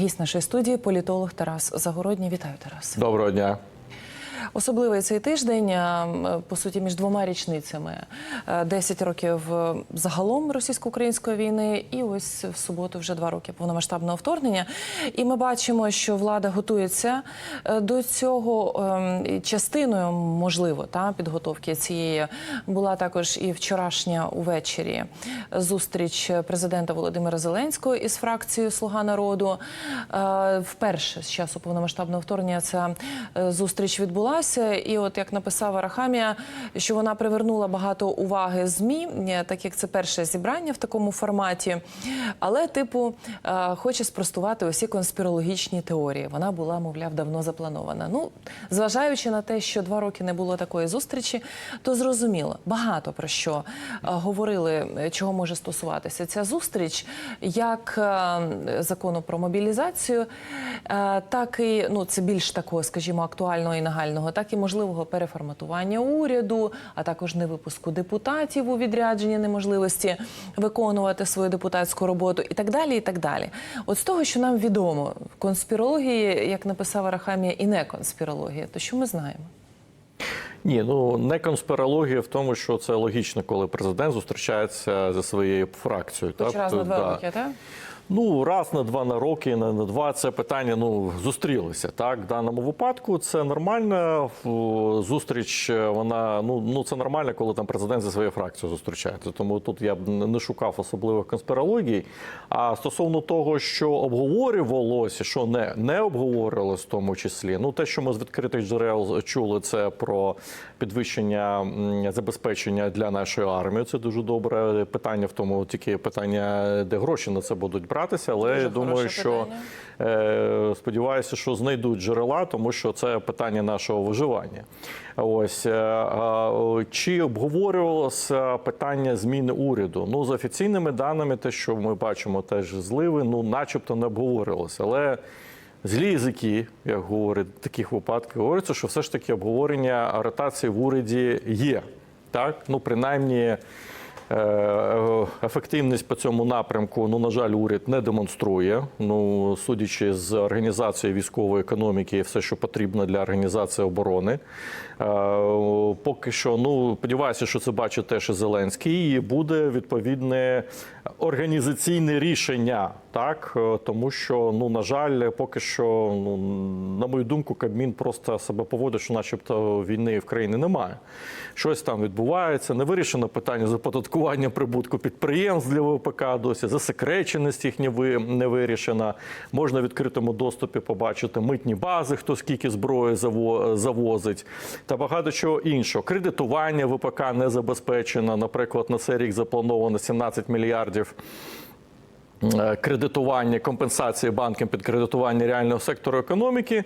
Гість нашої студії політолог Тарас Загородній. Вітаю, Тарас. Доброго дня. Особливий цей тиждень, по суті, між двома річницями. Е, 10 років е, загалом російсько-української війни, і ось в суботу вже два роки повномасштабного вторгнення. І ми бачимо, що влада готується е, до цього. Ем, Частиною, можливо, та підготовки цієї була також і вчорашня увечері зустріч президента Володимира Зеленського із фракцією Слуга народу. Е, Вперше з часу повномасштабного вторгнення ця е, зустріч відбулася. І от як написав Арахамія, що вона привернула багато уваги змі, е, так як це перше зібрання в такому форматі. Але, типу, е, хоче спростувати усі конспірологічні теорії. Вона була, мовляв, давно запланована. Ну, зважаючи на те, що два роки не було такої зустрічі, то зрозуміло багато про що е, говорили, чого може стосуватися ця зустріч, як закону про мобілізацію, так і ну це більш такого, скажімо, актуального і нагального, так і можливого переформатування уряду, а також невипуску депутатів у відрядженні неможливості виконувати свою депутатську роботу і так далі. І так далі. От з того, що нам відомо, конспірології, як написав Арахамія, і не конспірологія, то що ми знаємо? Ні, ну не конспірологія в тому, що це логічно, коли президент зустрічається зі своєю фракцією. Хоч раз на два роки, так? Ну, раз на два на роки, на, два це питання ну зустрілися. Так, в даному випадку це нормально. Зустріч е, вона ну, ну це нормально, коли там президент зі своєю фракцією зустрічається. Тому тут я б не шукав особливих конспірологій. А стосовно того, що обговорювалося, що не, не обговорювалося в тому числі, ну те, що ми з відкритих джерел чули, це про підвищення забезпечення для нашої армії. Це дуже добре питання. В тому тільки питання, де гроші на це будуть братися. Але Дуже я думаю, що питання. Е, Сподіваюся, що знайдуть джерела, тому що це питання нашого виживання. Ось е, чи обговорювалося питання зміни уряду? Ну за офіційними даними, те, що ми бачимо, теж зливи, ну начебто не обговорювалося. Але злі язики, як говорять в таких випадках, говориться, що все ж таки обговорення ротації в уряді є. Так, ну принаймні. Е, Ефективність по цьому напрямку, ну на жаль, уряд не демонструє. Ну судячи з організації військової економіки, все, що потрібно для організації оборони. Е, Поки що, ну сподіваюся, що це бачить теж і Зеленський, і буде відповідне організаційне рішення, так Е, тому що, ну на жаль, поки що, ну на мою думку, Кабмін просто себе поводить, що, начебто, війни в країні немає. Щось там відбувається. Не вирішено питання з оподаткування прибутку підприємств для ВПК досі. Засекреченість їх не ви- не вирішена. Можна в відкритому доступі побачити митні бази, хто скільки зброї заво- завозить, та багато чого іншого. Кредитування ВПК не забезпечено. Наприклад, на цей рік заплановано 17 мільярдів е, кредитування, компенсації банкам під кредитування реального сектору економіки.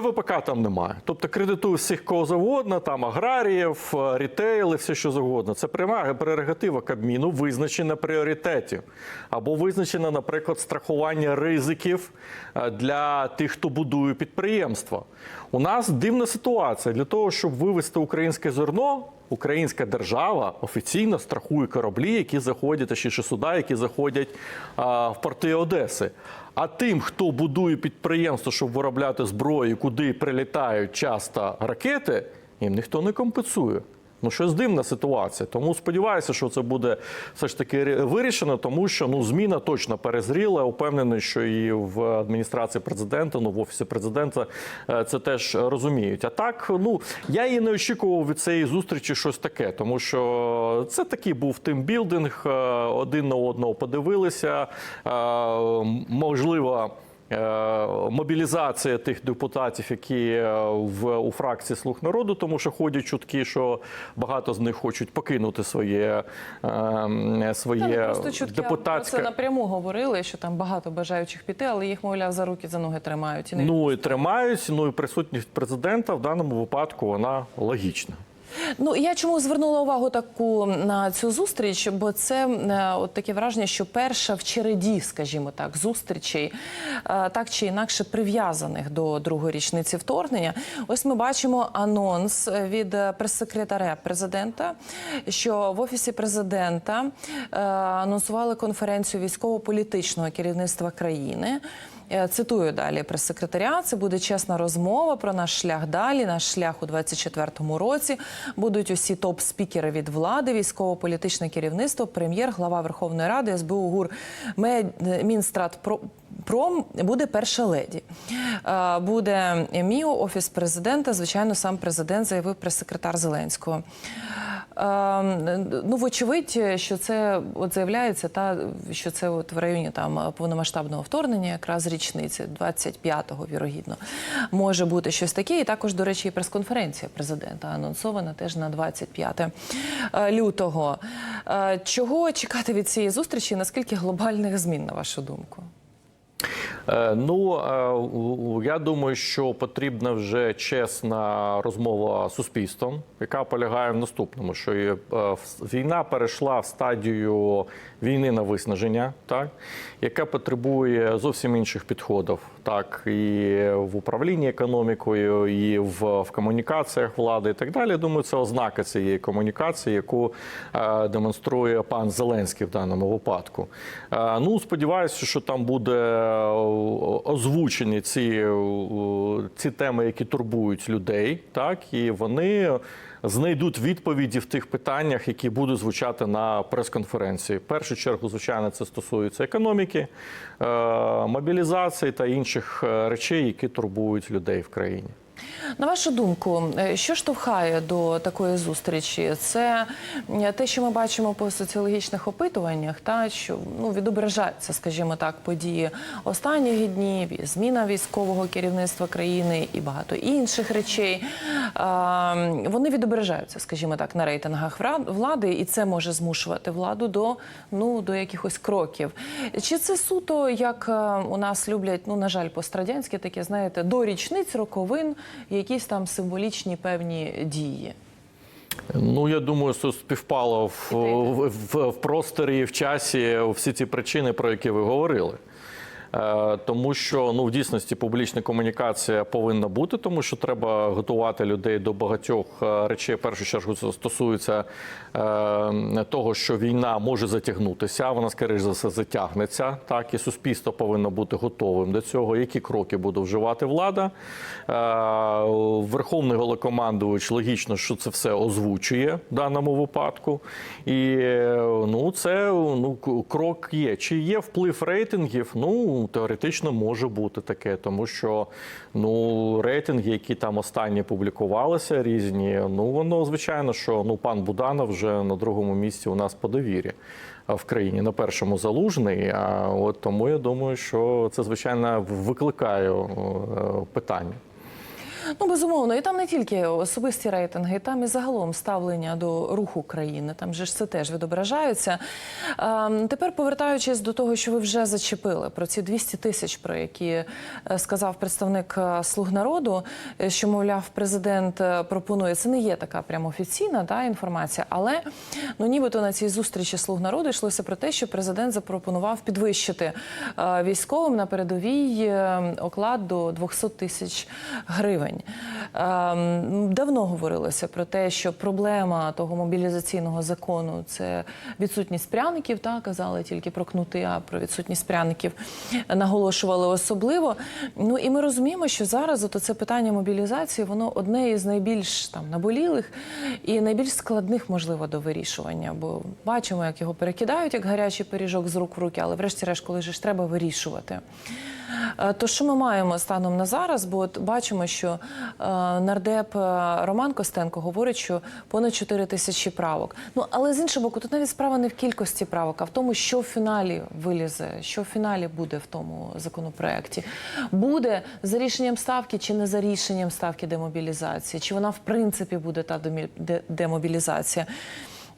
ВПК там немає. Тобто кредитують всіх кого завгодно, там аграріїв, е, рітейли, все що завгодно. Це пряма прерогатива Кабміну визначення пріоритетів. Або визначено, наприклад, страхування ризиків е, для тих, хто будує підприємства. У нас дивна ситуація. Для того, щоб вивести українське зерно, Українська держава офіційно страхує кораблі, які заходять, ще суда, які заходять а, в порти Одеси. А тим, хто будує підприємство, щоб виробляти зброю, куди прилітають часто ракети, їм ніхто не компенсує. Ну, щось дивна ситуація. Тому сподіваюся, що це буде все ж таки вирішено, тому що ну зміна точно перезріла. Упевнений, що і в адміністрації президента, ну в офісі президента е, це теж розуміють. А так, ну я і не очікував від цієї зустрічі щось таке, тому що це такий був тимбілдинг, е, один на одного подивилися. Е, Можливо. Е, Мобілізація тих депутатів, які е, в у фракції Слуг народу, тому що ходять чутки, що багато з них хочуть покинути своє, е, своє просто чутки про депутатське. це напряму говорили, що там багато бажаючих піти, але їх, мовляв, за руки за ноги тримають. І не Ну і тримають. Ну і присутність президента в даному випадку вона логічна. Ну я чому звернула увагу таку на цю зустріч? Бо це е, от таке враження, що перша в череді, скажімо так, зустрічей, е, так чи інакше прив'язаних до другої річниці вторгнення. Ось ми бачимо анонс від е, прес-секретаря президента, що в офісі президента анонсували конференцію військово-політичного керівництва країни. Е, Цитую далі прес-секретаря. Це буде чесна розмова про наш шлях далі. Наш шлях у 24-му році будуть усі топ-спікери від влади, військово-політичне керівництво, прем'єр, глава Верховної Ради, СБУ ГУР, Мінстрат Про- Пром буде перша леді. Е, Буде МІО, офіс президента. Звичайно, сам президент заявив прес-секретар Зеленського. Е, Ну, вочевидь, що це от заявляється, та що це от в районі там повномасштабного вторгнення, якраз річниці 25-го, вірогідно, може бути щось таке. І також, до речі, і прес-конференція президента анонсована теж на 25 е, лютого. Е, Чого чекати від цієї зустрічі? Наскільки глобальних змін, на вашу думку? Е, Ну е, я думаю, що потрібна вже чесна розмова з суспільством, яка полягає в наступному: що е, війна перейшла в стадію війни на виснаження, так яка потребує зовсім інших підходів, так і в управлінні економікою, і в, в комунікаціях влади, і так далі. Думаю, це ознака цієї комунікації, яку е, демонструє пан Зеленський в даному випадку. Е, ну сподіваюся, що там буде е, озвучені ці, ці теми, які турбують людей, так і вони. Знайдуть відповіді в тих питаннях, які будуть звучати на прес-конференції. В першу чергу, звичайно, це стосується економіки, е, мобілізації та інших е, речей, які турбують людей в країні. На вашу думку, е, що штовхає до такої зустрічі? Це е, те, що ми бачимо по соціологічних опитуваннях, та що ну відображаються, скажімо так, події останніх днів, зміна військового керівництва країни і багато інших речей. А, Вони відображаються, скажімо так, на рейтингах влади, і це може змушувати владу до ну до якихось кроків. Чи це суто, як е, у нас люблять, ну на жаль, пострадянське таке, знаєте, до річниць роковин якісь там символічні певні дії? Ну я думаю, що співпало в, в, в просторі в часі всі ці причини, про які ви говорили. Е, Тому що ну в дійсності публічна комунікація повинна бути, тому що треба готувати людей до багатьох е, речей. В першу чергу це стосується е, того, що війна може затягнутися. Вона скоріш за все затягнеться. Так і суспільство повинно бути готовим до цього. Які кроки буде вживати влада? Верховний головнокомандувач логічно, що це все озвучує в даному випадку. І ну це ну крок є. Чи є вплив рейтингів? Ну теоретично може бути таке, тому що ну рейтинги, які там останні публікувалися, різні. Ну воно звичайно, що ну пан Буданов вже на другому місці у нас по довірі в країні, на першому залужний. А от тому я думаю, що це звичайно викликає е, питання. Ну, безумовно, і там не тільки особисті рейтинги, там і загалом ставлення до руху країни. Там же ж це теж відображається. Тепер повертаючись до того, що ви вже зачепили про ці 200 тисяч, про які е, сказав представник е, слуг народу, е, що мовляв, президент пропонує. Це не є така прямо офіційна та, інформація, але ну нібито на цій зустрічі слуг народу йшлося про те, що президент запропонував підвищити військовим на передовій оклад до 200 тисяч гривень. Ем, Давно говорилося про те, що проблема того мобілізаційного закону це відсутність пряників. Та казали тільки про кнути, а про відсутність пряників наголошували особливо. Ну і ми розуміємо, що зараз от це питання мобілізації, воно одне із найбільш там наболілих і найбільш складних, можливо, до вирішування. Бо бачимо, як його перекидають як гарячий пиріжок з рук в руки, але врешті-решт, коли ж треба вирішувати. Е, То що ми маємо станом на зараз? Бо от бачимо, що е, нардеп е, Роман Костенко говорить, що понад 4 тисячі правок. Ну але з іншого боку, тут навіть справа не в кількості правок, а в тому, що в фіналі вилізе, що в фіналі буде в тому законопроекті. Буде за рішенням ставки чи не за рішенням ставки демобілізації, чи вона в принципі буде та демобілізація.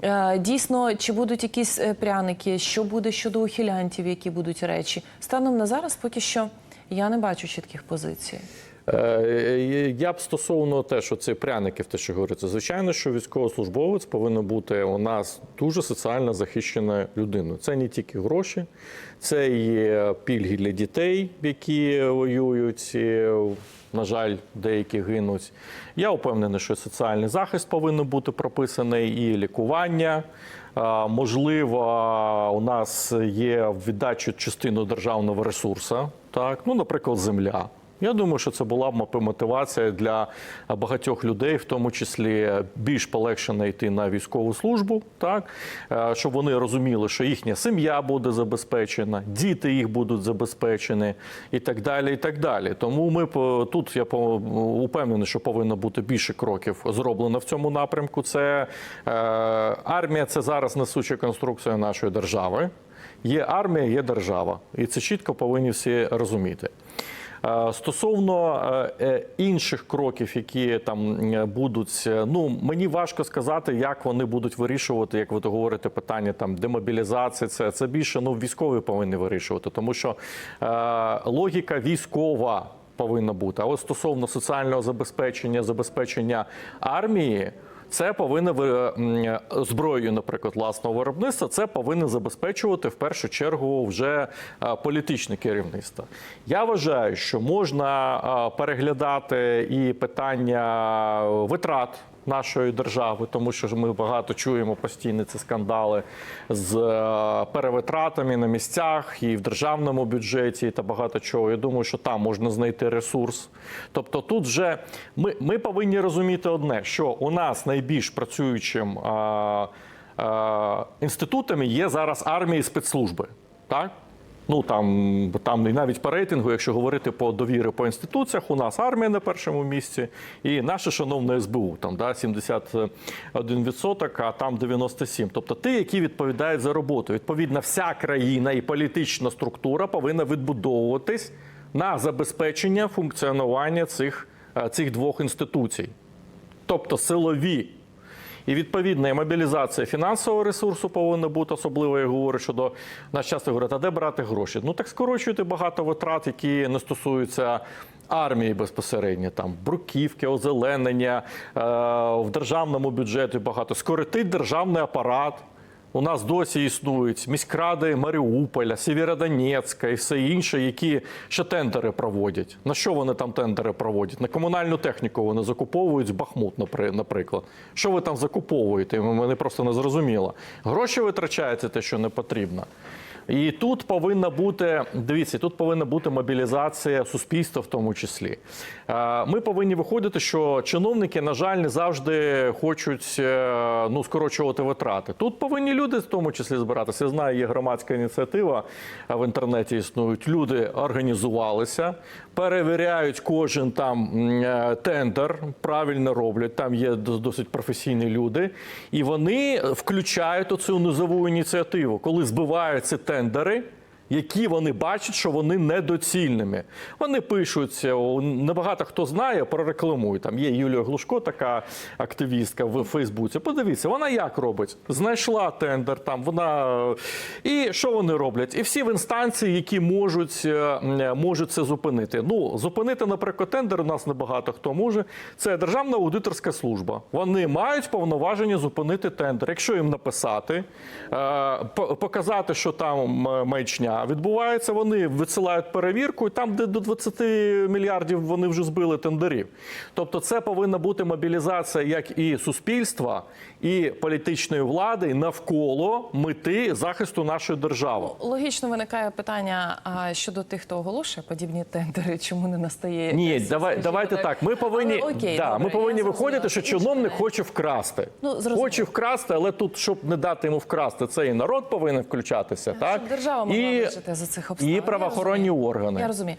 Е, Дійсно, чи будуть якісь е, пряники, що буде щодо ухилянтів, які будуть речі? Станом на зараз поки що я не бачу чітких позицій. Е, Я б стосовно те, що це пряників, те, що говориться, звичайно, що військовослужбовець повинен бути у нас дуже соціально захищеною людиною. Це не тільки гроші, це і пільги для дітей, які воюють. На жаль, деякі гинуть. Я впевнений, що соціальний захист повинен бути прописаний і лікування. Можливо, у нас є віддачу частину державного ресурсу, так, ну, наприклад, земля. Я думаю, що це була б мотивація для багатьох людей, в тому числі більш полегшено йти на військову службу, так е, щоб вони розуміли, що їхня сім'я буде забезпечена, діти їх будуть забезпечені, і так далі. І так далі. Тому ми тут я упевнений, що повинно бути більше кроків зроблено в цьому напрямку. Це е, армія, це зараз несуча конструкція нашої держави. Є армія, є держава, і це чітко повинні всі розуміти. Е, Стосовно е, е, інших кроків, які там будуть, ну мені важко сказати, як вони будуть вирішувати, як ви то говорите, питання там демобілізації. Це, це більше ну військові повинні вирішувати, тому що е, логіка військова повинна бути. А от стосовно соціального забезпечення, забезпечення армії. Це повинно зброєю, наприклад, власного виробництва. Це повинно забезпечувати в першу чергу вже політичне керівництво. Я вважаю, що можна переглядати і питання витрат нашої держави, тому що ми багато чуємо постійно ці скандали з е, перевитратами на місцях і в державному бюджеті та багато чого. Я думаю, що там можна знайти ресурс. Тобто, тут вже ми, ми повинні розуміти одне, що у нас найбільш працюючим е, е, інститутами є зараз армія і спецслужби. Так? Ну там, там і навіть по рейтингу, якщо говорити по довіри по інституціях, у нас армія на першому місці, і наше шановне СБУ, там да, 71%, а там 97%. Тобто ті, які відповідають за роботу. Відповідно, вся країна і політична структура повинна відбудовуватись на забезпечення функціонування цих, е, цих двох інституцій. Тобто силові. І відповідна мобілізація фінансового ресурсу повинна бути, особливо я говорю щодо нас часто говорять, а де брати гроші? Ну так скорочуйте багато витрат, які не стосуються армії безпосередньо, там бруківки, озеленення е, в державному бюджеті багато. Скоротить державний апарат. У нас досі існують міськради Маріуполя, Сєвєродонецька і все інше, які ще тендери проводять. На що вони там тендери проводять? На комунальну техніку вони закуповують з Бахмут, напри- наприклад. Що ви там закуповуєте? Мене просто не зрозуміло. Гроші витрачаєте те, що не потрібно. І тут повинна бути, дивіться, тут повинна бути мобілізація суспільства, в тому числі. Е, Ми повинні виходити, що чиновники, на жаль, не завжди хочуть е, ну, скорочувати витрати. Тут повинні люди в тому числі збиратися. Я знаю, є громадська ініціатива в інтернеті існують. Люди організувалися, перевіряють кожен там е, тендер, правильно роблять. Там є досить професійні люди, і вони включають оцю низову ініціативу, коли збиваються тендери. Які вони бачать, що вони недоцільними. Вони пишуть, небагато хто знає, прорекламують. Там є Юлія Глушко, така активістка в Фейсбуці. Подивіться, вона як робить? Знайшла тендер, там вона е, і що вони роблять? І всі в інстанції, які можуть, е, можуть це зупинити. Ну, зупинити, наприклад, тендер у нас небагато хто може. Це Державна аудиторська служба. Вони мають повноваження зупинити тендер. Якщо їм написати, е, показати, що там маячня відбувається, вони висилають перевірку, і там, де до 20 мільярдів вони вже збили тендерів. Тобто, це повинна бути мобілізація як і суспільства, і політичної влади навколо мети захисту нашої держави. Логічно виникає питання а щодо тих, хто оголошує подібні тендери, чому не настає Ні, якась, давай, давайте так. Ми повинні, Але окей, да, добре, ми повинні виходити, що чиновник хоче вкрасти. Ну, зрозуміло. хоче вкрасти, але тут, щоб не дати йому вкрасти, це і народ повинен включатися, так? Щоб держава могла і, вижити за цих обставин. і правоохоронні органи. Я розумію.